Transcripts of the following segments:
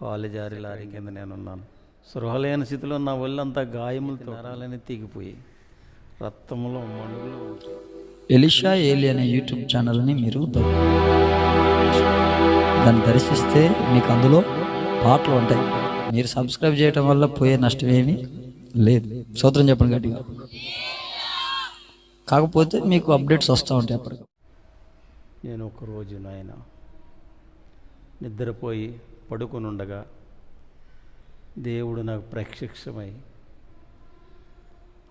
కాలు జారి లారీ కింద నేనున్నాను. సృహలేని స్థితిలో నా ఒళ్ళంతా గాయములతో నరాలని తెగిపోయి రక్తంలో మణుగులో ఎలిషా ఏలి అనే యూట్యూబ్ ఛానల్ని మీరు దాన్ని దర్శిస్తే మీకు అందులో పాటలు ఉంటాయి. మీరు సబ్స్క్రైబ్ చేయడం వల్ల పోయే నష్టం ఏమీ లేదు. సూత్రం చెప్పండి గట్టిగా. కాకపోతే మీకు అప్డేట్స్ వస్తూ ఉంటాయి అప్పటికి. నేను ఒకరోజు నాయన నిద్రపోయి పడుకునుండగా ఉండగా దేవుడు నాకు ప్రత్యక్షమై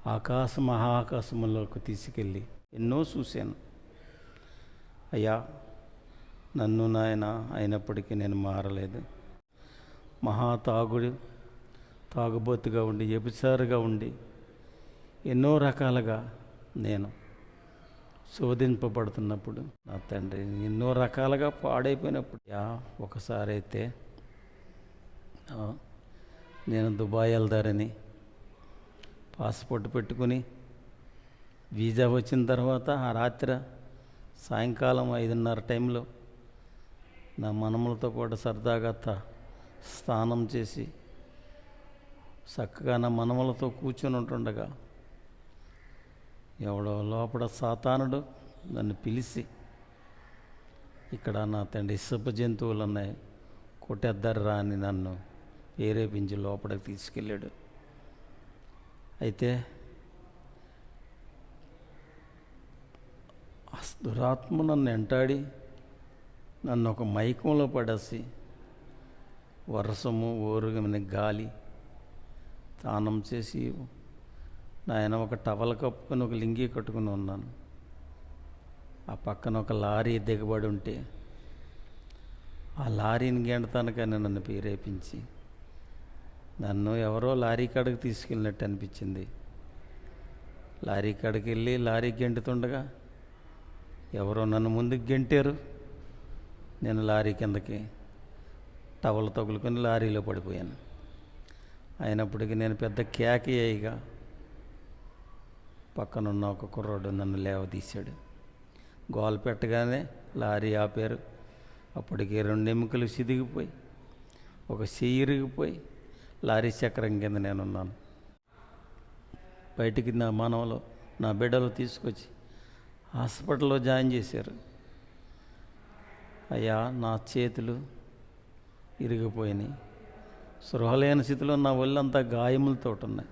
ఆకాశ మహాకాశములకు తీసుకెళ్ళి ఎన్నో చూశాను. అయ్యా నన్ను నాయన అయినప్పటికీ నేను మారలేదు. మహా తాగుడు తాగుబోతుగా ఉండి ఎపిసారుగా ఉండి ఎన్నో రకాలుగా నేను శోధింపబడుతున్నప్పుడు నా తండ్రి ఎన్నో రకాలుగా పాడైపోయినప్పుడు యా ఒకసారి అయితే నేను దుబాయ్ వెళ్దారని పాస్పోర్ట్ పెట్టుకుని వీజా వచ్చిన తర్వాత ఆ రాత్రి సాయంకాలం ఐదున్నర టైంలో నా మనములతో కూడా సరదాగా స్నానం చేసి చక్కగా నా మనములతో కూర్చొని ఉంటుండగా ఎవడో లోపల సాతానుడు నన్ను పిలిచి ఇక్కడ నా తండ్రి ఇసుప జంతువులు ఉన్నాయి కొట్టేద్దరు రా అని నన్ను ప్రేరేపించి లోపలికి తీసుకెళ్ళాడు. అయితే ఆ దురాత్మ నన్ను వెంటాడి నన్ను ఒక మైకంలో పడేసి వర్షము ఓరుగమైన గాలి తానం చేసి నాయన ఒక టవల్ కప్పుకొని ఒక లింగి కట్టుకుని ఉన్నాను. ఆ పక్కన ఒక లారీ దిగబడి ఉంటే ఆ లారీని గెండతానికని నన్ను ప్రేరేపించి నన్ను ఎవరో లారీ కాడకి తీసుకెళ్ళినట్టు అనిపించింది. లారీ కాడకి వెళ్ళి లారీ గెంటుతుండగా ఎవరో నన్ను ముందుకు గెంటారు. నేను లారీ కిందకి టవల్ తగులుకొని లారీలో పడిపోయాను. అయినప్పటికీ నేను పెద్ద కేక అయ్యిగా పక్కనున్న ఒక కుర్రాడు నన్ను లేవదీశాడు. గోల్ పెట్టగానే లారీ ఆపారు. అప్పటికి రెండు ఎముకలు సిదిగిపోయి ఒక చెయ్యి ఇరిగిపోయి లారీ చక్రం కింద నేనున్నాను. బయటికి నా మానవలో నా బిడ్డలు తీసుకొచ్చి హాస్పిటల్లో జాయిన్ చేశారు. అయ్యా నా చేతులు ఇరిగిపోయినాయి. సృహలేని స్థితిలో నా ఒళ్ళంతా గాయములతో ఉన్నాయి.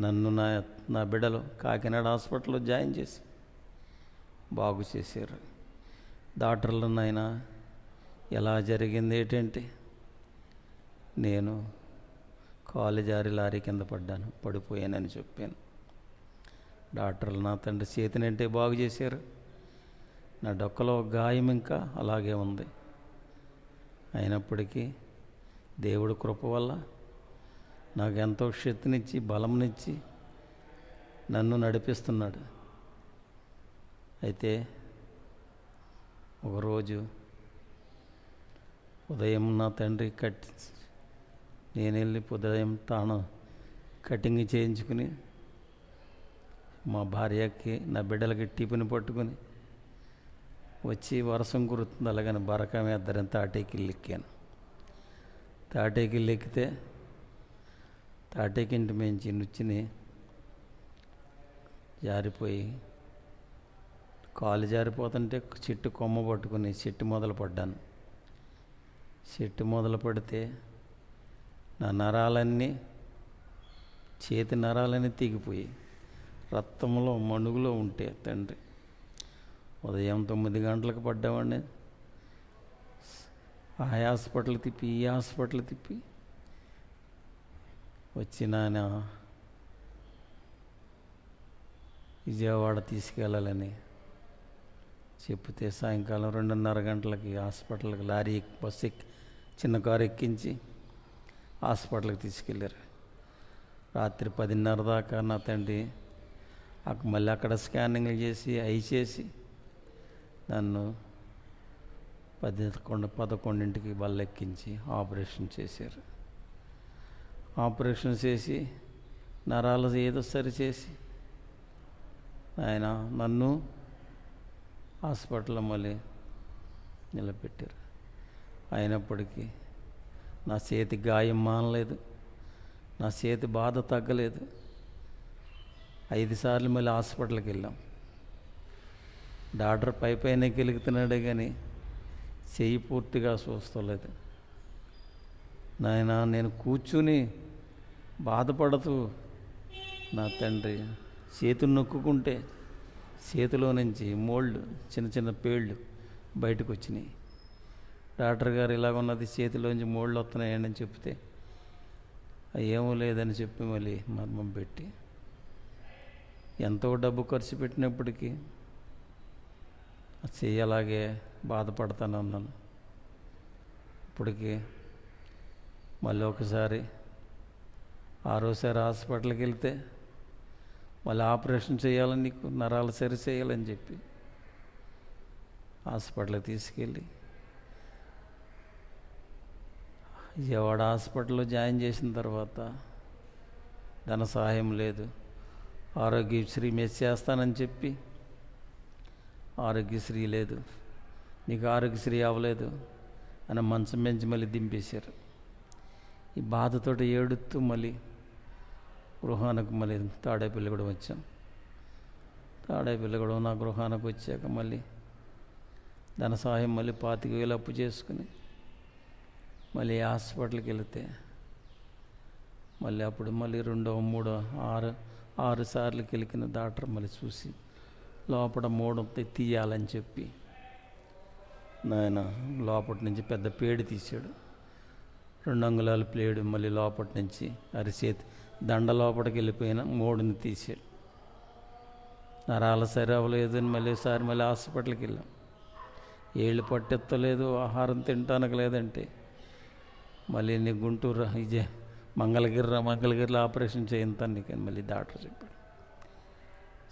నన్ను నా నా బిడ్డలు కాకినాడ హాస్పిటల్లో జాయిన్ చేసి బాగు చేశారు. డాక్టర్లు నాయన ఎలా జరిగింది ఏంటంటే నేను కాలు జారి లారీ కింద పడ్డాను పడిపోయానని చెప్పాను. డాక్టర్లు నా తండ్రి చేతినంటే బాగు చేశారు. నా డొక్కలో గాయం ఇంకా అలాగే ఉంది. అయినప్పటికీ దేవుడి కృప వల్ల నాకు ఎంతో శక్తినిచ్చి బలంనిచ్చి నన్ను నడిపిస్తున్నాడు. అయితే ఒకరోజు ఉదయం నా తండ్రి కట్టి నేను వెళ్ళి ఉదయం తాను కటింగ్ చేయించుకుని మా భార్యకి నా బిడ్డలకి టిఫిన్ పట్టుకుని వచ్చి వర్షం కురుతుంది. అలాగని బరక ఇద్దరం తాటేకిల్లు ఎక్కాను. తాటేకిల్లు ఎక్కితే తాటేకింటి మించి నుచ్చిని జారిపోయి కాలు జారిపోతుంటే చెట్టు కొమ్మ పట్టుకుని చెట్టు మొదలు పడ్డాను. చెట్టు మొదలు పడితే నా నరాలన్నీ చేతి నరాలన్నీ తెగిపోయి రక్తంలో మణుగులో ఉంటే తండ్రి. ఉదయం తొమ్మిది గంటలకు పడ్డామండి ఆ హాస్పిటల్ తిప్పి ఈ హాస్పిటల్ తిప్పి వచ్చి విజయవాడ తీసుకెళ్ళాలని చెప్తే సాయంకాలం రెండున్నర గంటలకి హాస్పిటల్కి లారీ ఎక్కి- బస్సు ఎక్కి చిన్న కారు ఎక్కించి హాస్పిటల్కి తీసుకెళ్ళారు. రాత్రి పదిన్నర దాకా నా తండ్రి అక్క మళ్ళీ అక్కడ స్కానింగ్లు చేసి అయి చేసి నన్ను పదకొండు పదకొండింటికి బల్లెక్కించి ఆపరేషన్ చేశారు. ఆపరేషన్ చేసి నరాలు ఏదో సరి చేసి ఆయన నన్ను హాస్పిటల్లో మళ్ళీ నిలబెట్టారు. అయినప్పటికీ నా చేతి గాయం మానలేదు. నా చేతి బాధ తగ్గలేదు. ఐదు సార్లు మళ్ళీ హాస్పిటల్కి వెళ్ళాం. డాక్టర్ పై పైన గెలుగుతున్నాడే కానీ చెయ్యి పూర్తిగా చూస్తలేదు నాయన నేను కూర్చుని బాధపడుతూ నా తండ్రి చేతులు నొక్కుంటే చేతిలో నుంచి మోళ్ళు చిన్న చిన్న పేళ్ళు బయటకు వచ్చినాయి. డాక్టర్ గారు ఇలాగ ఉన్నది చేతిలోంచి మోళ్ళు వస్తున్నాయండి అని చెప్తే ఏమో లేదని చెప్పి మళ్ళీ మర్మం పెట్టి ఎంతో డబ్బు ఖర్చు పెట్టినప్పటికీ ఆ చెయ్యి అలాగే బాధపడతానే ఇప్పటికి మళ్ళీ ఒకసారి ఆరోసారి హాస్పిటల్కి వెళ్తే మళ్ళీ ఆపరేషన్ చేయాలని నీకు నరాలు సరి చేయాలని చెప్పి హాస్పిటల్కి తీసుకెళ్ళి విజయవాడ హాస్పిటల్లో జాయిన్ చేసిన తర్వాత ధన సహాయం లేదు. ఆరోగ్యశ్రీ మెస్ చేస్తానని చెప్పి ఆరోగ్యశ్రీ లేదు. నీకు ఆరోగ్యశ్రీ అవ్వలేదు అని మంచం పెంచి మళ్ళీ దింపేశారు. ఈ బాధతోటి ఏడుతూ మళ్ళీ గృహానికి మళ్ళీ తాడేపల్లి కూడా వచ్చాం. తాడేపల్లి కూడా నా గృహానికి వచ్చాక మళ్ళీ ధన సహాయం మళ్ళీ పాతిక వేలు అప్పు చేసుకుని మళ్ళీ హాస్పిటల్కి వెళితే మళ్ళీ అప్పుడు మళ్ళీ రెండో మూడో ఆరు ఆరు సార్లు కెలికిన డాక్టర్ మళ్ళీ చూసి లోపల మూడు తీయాలని చెప్పి నాయన లోపటి నుంచి పెద్ద పేడు తీసాడు రెండు అంగుళాల ప్లేడు మళ్ళీ లోపటి నుంచి అరిచేతి దండ లోపలికి వెళ్ళిపోయిన మూడుని తీసాడు నరాల సరి అవ్వలేదు అని మళ్ళీ ఒకసారి మళ్ళీ హాస్పిటల్కి వెళ్ళాం. ఏళ్ళు పట్టెత్తలేదు ఆహారం తినటానికి లేదంటే మళ్ళీ నీ గుంటూరు ఇదే మంగళగిరి మంగళగిరిలో ఆపరేషన్ చేయంతాను నీకు అని మళ్ళీ డాక్టర్ చెప్పాడు.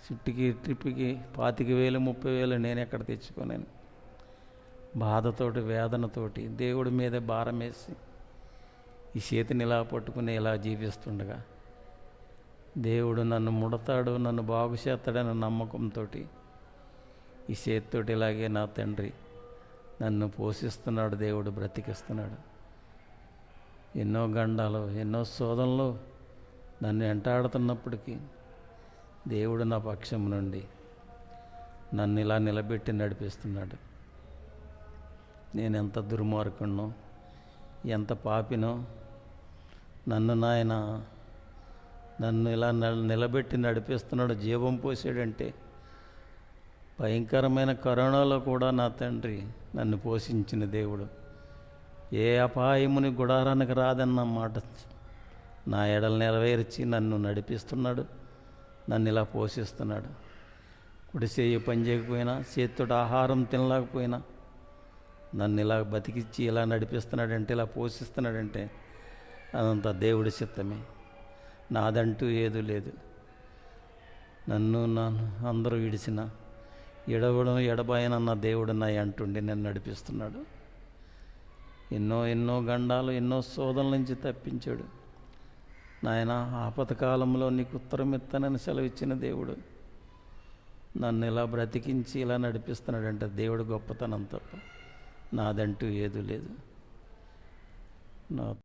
చుట్టుకి ట్రిప్కి పాతిక వేలు ముప్పై వేలు నేను ఎక్కడ తెచ్చుకోలేను. బాధతోటి వేదనతోటి దేవుడి మీదే భారం వేసి ఈ చేతిని ఇలా పట్టుకుని ఇలా జీవిస్తుండగా దేవుడు నన్ను ముడతాడు నన్ను బాగు చేస్తాడన్న నమ్మకంతో ఈ చేతితోటి ఇలాగే నా తండ్రి నన్ను పోషిస్తున్నాడు దేవుడు బ్రతికిస్తున్నాడు. ఎన్నో గండాలు ఎన్నో శోధనలు నన్ను వెంటాడుతున్నప్పటికీ దేవుడు నా పక్షం నుండి నన్ను ఇలా నిలబెట్టి నడిపిస్తున్నాడు. నేను ఎంత దుర్మార్గుణ్ణో ఎంత పాపినో నన్ను నాయన నన్ను ఇలా నిలబెట్టి నడిపిస్తున్నాడు. జీవం పోసాడంటే భయంకరమైన కరోనాలో కూడా నా తండ్రి నన్ను పోషించిన దేవుడు. ఏ అపాయముని గుడారానికి రాదన్న మాట. నా ఎడలు నెరవేర్చి నన్ను నడిపిస్తున్నాడు నన్ను ఇలా పోషిస్తున్నాడు. కుడిసేయి పని చేయకపోయినా చేతితోటి ఆహారం తినలేకపోయినా నన్ను ఇలా బతికిచ్చి ఇలా నడిపిస్తున్నాడంటే ఇలా పోషిస్తున్నాడంటే అదంతా దేవుడి చిత్తమే. నాదంటూ ఏదూ లేదు. నన్ను నన్ను అందరూ విడిచిన ఎడవడం ఎడబాయనన్న దేవుడు నా అంటుండి నన్ను నడిపిస్తున్నాడు. ఎన్నో ఎన్నో గండాలు ఎన్నో శోధనల నుంచి తప్పించాడు. నాయన ఆపతకాలంలో నీకు ఉత్తరం ఇస్తానని సెలవిచ్చిన దేవుడు. నన్ను ఇలా బ్రతికించి ఇలా నడిపిస్తున్నాడంటే దేవుడు గొప్పతనం తప్ప నాదంటూ ఏదూ లేదు. నా